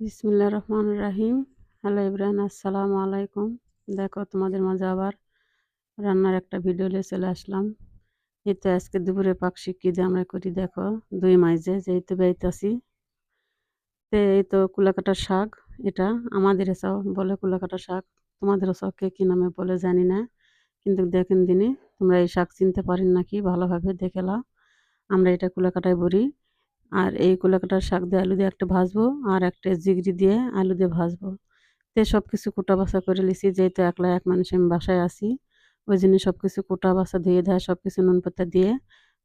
বিসমিল্লা রহমান রাহিম। হ্যালো ইব্রাহিম, আসসালামু আলাইকুম। দেখো তোমাদের মাঝে আবার রান্নার একটা ভিডিও নিয়ে চলে আসলাম। এই তো আজকে দুপুরে পাকশি কী দিয়ে আমরা করি, দেখো, দুই মাইজে যেই তো বেইতাছি তো এই তো কুলাকাটার শাক, এটা আমাদের এসব বলে কুলাকাটা শাক তোমাদের সব কে কী নামে বলে জানি না। কিন্তু দেখেন দিনে, তোমরা এই শাক চিনতে পারেন নাকি, ভালোভাবে দেখে লাও। আমরা এটা কুলাকাটায় বলি আর এই কুলাকাটার শাক দিয়ে আলু দিয়ে একটা ভাজবো আর একটা জিগড়ি দিয়ে আলু দিয়ে ভাজবো। তে সব কিছু কোটা বাসা করে লিছি যেহেতু একলা এক মানুষ আমি বাসায় আসি ওই জন্য সব কিছু কোটা বাসা ধুয়ে দেয় সব কিছু নুন পাতা দিয়ে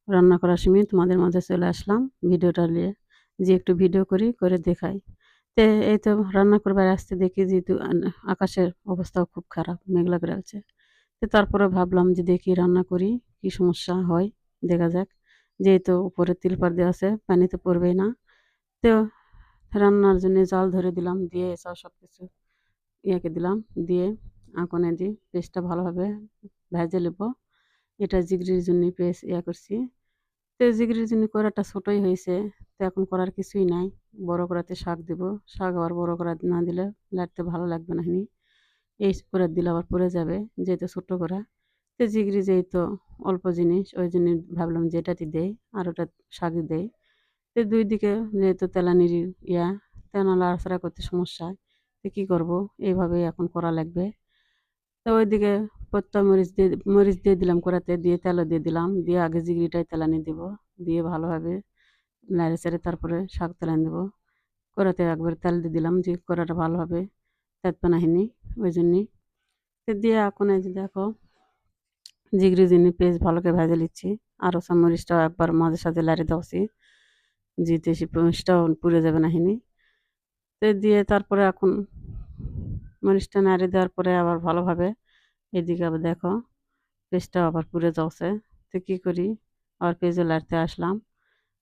রান্না করার সময় তোমাদের মাঝে চলে আসলাম ভিডিওটা নিয়ে, যে একটু ভিডিও করি, করে দেখাই। তে এই তো রান্না করবার আসতে দেখি যেহেতু আকাশের অবস্থাও খুব খারাপ, মেঘলা করে আছে তো তারপরে ভাবলাম যে দেখি রান্না করি, কি সমস্যা হয়, দেখা যাক। যেহেতু উপরে তিলপার দেওয়া আছে পানি তো পড়বেই না। তো রান্নার জন্য জাল ধরে দিলাম, দিয়ে এসব সব কিছু ইয়াকে দিলাম, দিয়ে আঁকনে দিই পেস্টটা ভালোভাবে ভেজে নেব। এটা জিগরির জন্য পেস্ট ইয়ে করছি। তো জিগরির জন্য করাটা ছোটোই হয়েছে, তো এখন করার কিছুই নাই। বড় করাতে শাক দিব, শাক আবার বড় করা না দিলে লাটতে ভালো লাগবে না এই করে দিলে আবার পড়ে যাবে, যেহেতু ছোটো করা তো জিগরি যেহেতু অল্প জিনিস, ওই জন্য ভাবলাম যে এটাতে দেই আর ওটা শাক দেই। তো দুই দিকে যেহেতু তেলানির ইয়া তেনা লাড়াছাড়া করতে সমস্যা তো কী করব? এইভাবে এখন করা লাগবে। তো ওইদিকে পত্তা, মরিচ দিয়ে মরিচ দিয়ে দিলাম কড়াতে, দিয়ে তেলও দিয়ে দিলাম। দিয়ে আগে জিগড়িটাই তেলানি দিব। দিয়ে ভালোভাবে নাড়ে চেড়ে তারপরে শাক তেলানি দেবো। কড়াতে একবার তেল দিয়ে দিলাম যে কড়াটা ভালোভাবে তেতপানাহিনি ওই জন্যই তো দিয়ে এখন এই যে দেখো জিগরি জিনি পেঁয়াজ ভালো করে ভেজে নিচ্ছি। আরও মরিচটাও একবার মাঝে সাথে লাড়ি দেওয়াছি জিতে সে মরিচটাও পুড়ে যাবে না হিনি। তো দিয়ে তারপরে এখন মরিচটা নাড়ি দেওয়ার পরে আবার ভালোভাবে এদিকে আবার দেখো, পেঁয়াজটাও আবার পুড়ে যাচ্ছে তো কী করি? আবার পেঁয়াজে লাড়তে আসলাম।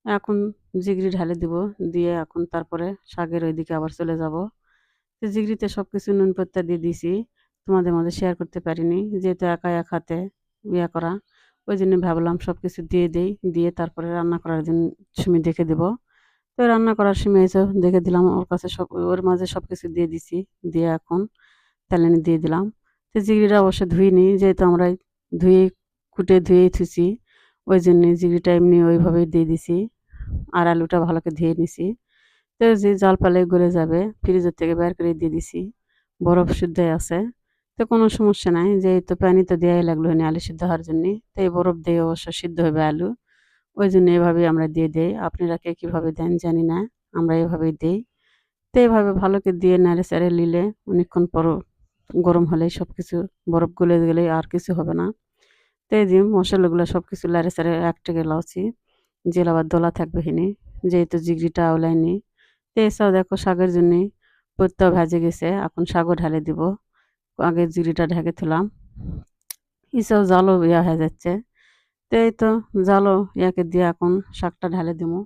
এখন জিগরি ঢালে দিব। দিয়ে এখন তারপরে শাকের ওইদিকে আবার চলে যাব। তো জিগরিতে সব কিছু নুন পত্তা দিয়ে দিছি। তোমাদের মধ্যে শেয়ার করতে পারিনি। যেহেতু একা এক হাতে ইয়া করা। ওই জন্য ভাবলাম সব কিছু দিয়ে দেই, দিয়ে তারপরে রান্না করার জন্য সময় দেখে দেব। তো রান্না করার সময় এসে দেখে দিলাম ওর কাছে সব, ওর মাঝে সব কিছু দিয়ে দিছি, দিয়ে এখন তেলেনি দিয়ে দিলাম। তো জিগড়িটা অবশ্য ধুইনি, যেহেতু আমরা ধুয়ে কুটে ধুয়েই থুছি ওই জন্যে জিগড়িটা এমনি ওইভাবেই দিয়ে দিছি। আর আলুটা ভালো করে ধুয়ে নিছি। তো যে জাল পালে গলে যাবে, ফ্রিজের থেকে বের করে দিয়ে দিছি। বরফ শুদ্ধই আছে। তো কোনো সমস্যা নাই, যেহেতু পানি তো দেওয়াই লাগল হয়নি আলু সিদ্ধ হওয়ার জন্য। তো এই বরফ দিয়ে অবশ্য সিদ্ধ হবে আলু। ওই জন্য এভাবেই আমরা দিয়ে দিই। আপনারা কে কীভাবে দেন জানি না, আমরা এভাবেই দিই। তো এইভাবে ভালো করে দিয়ে নাড়ে চাড়ে নিলে অনেকক্ষণ পর গরম হলেই সব কিছু বরফ গলে গেলে আর কিছু হবে না। তো এই মশলাগুলো সব কিছু লাড়ে চাড়ে একটাকে লাউছি জেল আবার দোলা থাকবে হিনি যেহেতু জিগড়িটা আওলাইনি তো এসব দেখো শাকের জন্যে পত্তাও ভেজে গেছে, এখন শাকও ঢালে দিব। আগে জিরিটা ঢেকে থুলাম এসব জালও ইয়া হয়ে যাচ্ছে। তো এই তো জালও ইয়াকে দিয়ে এখন শাকটা ঢালে দেবো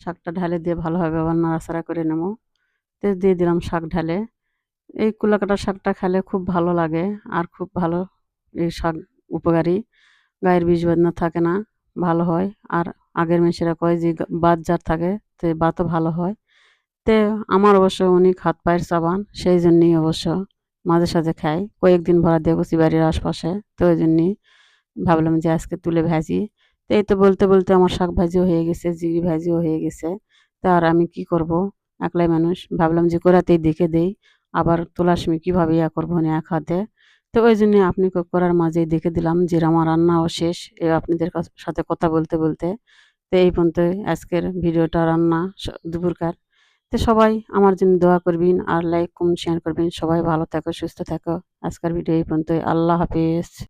শাকটা ঢালে দিয়ে ভালোভাবে আবার নাড়াচাড়া করে নেব তো দিয়ে দিলাম শাক ঢালে। এই কুলাকাটা শাকটা খেলে খুব ভালো লাগে আর খুব ভালো এই শাক উপকারী। গায়ের বীজ বেদনা থাকে না, ভালো হয়। আর আগের মেশেরা কয় যে বাত যার থাকে, তো বাতও ভালো হয়। তে আমার অবশ্য উনি হাত পায়ের সাবান, সেই জন্যই অবশ্য মাঝে সাঝে খাই। কয়েকদিন ভরা দেখছি বাড়ির আশপাশে, তো ওই জন্যই ভাবলাম যে আজকে তুলে ভাজি। তো এই তো বলতে বলতে আমার শাক ভাজিও হয়ে গেছে জিগি ভাজিও হয়ে গেছে। তা আর আমি কি করব? একলাই মানুষ। ভাবলাম যে করাতেই দেখে দেই, আবার তোলার সময় কীভাবে ইয়া করব না এক হাতে। তো ওই জন্যে আপনি করার মাঝেই দেখে দিলাম যে আমার রান্নাও শেষ। এ আপনাদের সাথে কথা বলতে বলতে, তো এই পর্যন্ত আজকের ভিডিওটা রান্না দুপুরকার। তো সবাই আমার জন্য দোয়া করবেন আর লাইক কমেন্ট শেয়ার করবেন। সবাই ভালো থাকো, সুস্থ থাকো। আজকের ভিডিও এই পর্যন্ত আল্লাহ হাফিজ।